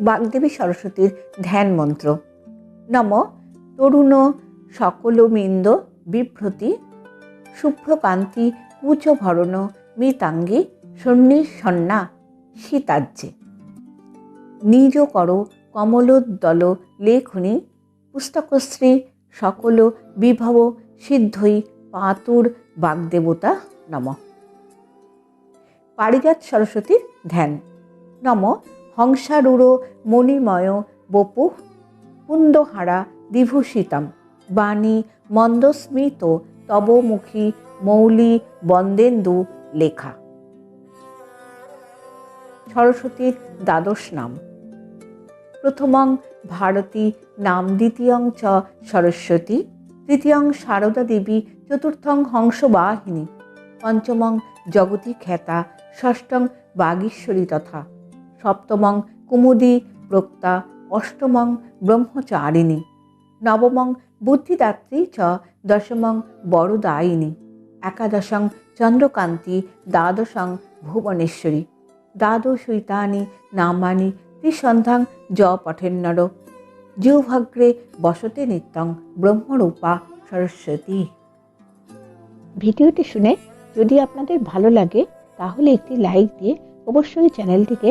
বাগদেবী সরস্বতীর ধ্যান মন্ত্র। নম তরুণ সকলমিন্দ বিভ্রতি শুভ্রকান্তি কুচভরণ মৃতাঙ্গী সন্ন্যাসন্না সীতাজ্যে নিজ কর কমলোদ্দল লেখনী পুস্তকশ্রী সকল বিভব সিদ্ধই পাতুর বাগদেবতা নম। পারিজাত সরস্বতীর ধ্যান। নম হংসারূঢ় মণিময় বপু কুন্দহারা বিভূষিতম বাণী মন্দস্মিত তবমুখী মৌলি বন্দেন্দু লেখা। সরস্বতীর দ্বাদশ নাম। প্রথমং ভারতী, নাম দ্বিতীয়ং চ সরস্বতী, তৃতীয়ং শারদা দেবী, চতুর্থং হংসবাহিনী, পঞ্চমং জগতী খ্যাতা ষষ্ঠং বাগীশ্বরী তথা সপ্তমং কুমুদি প্রক্তা অষ্টমং ব্রহ্মচারিণী নবমং বুদ্ধিদাত্রী চ দশমং বড়দায়িনী একাদশং চন্দ্রকান্তি দ্বাদশং ভুবনেশ্বরী দ্বাদশৈতানি নামানি ত্রিসন্ধ্যাং জ পঠেন্নর জিহ্বাগ্রে বসতে নিত্যং ব্রহ্মরূপা সরস্বতী। ভিডিওটি শুনে যদি আপনাদের ভালো লাগে, তাহলে একটি লাইক দিয়ে অবশ্যই চ্যানেলটিকে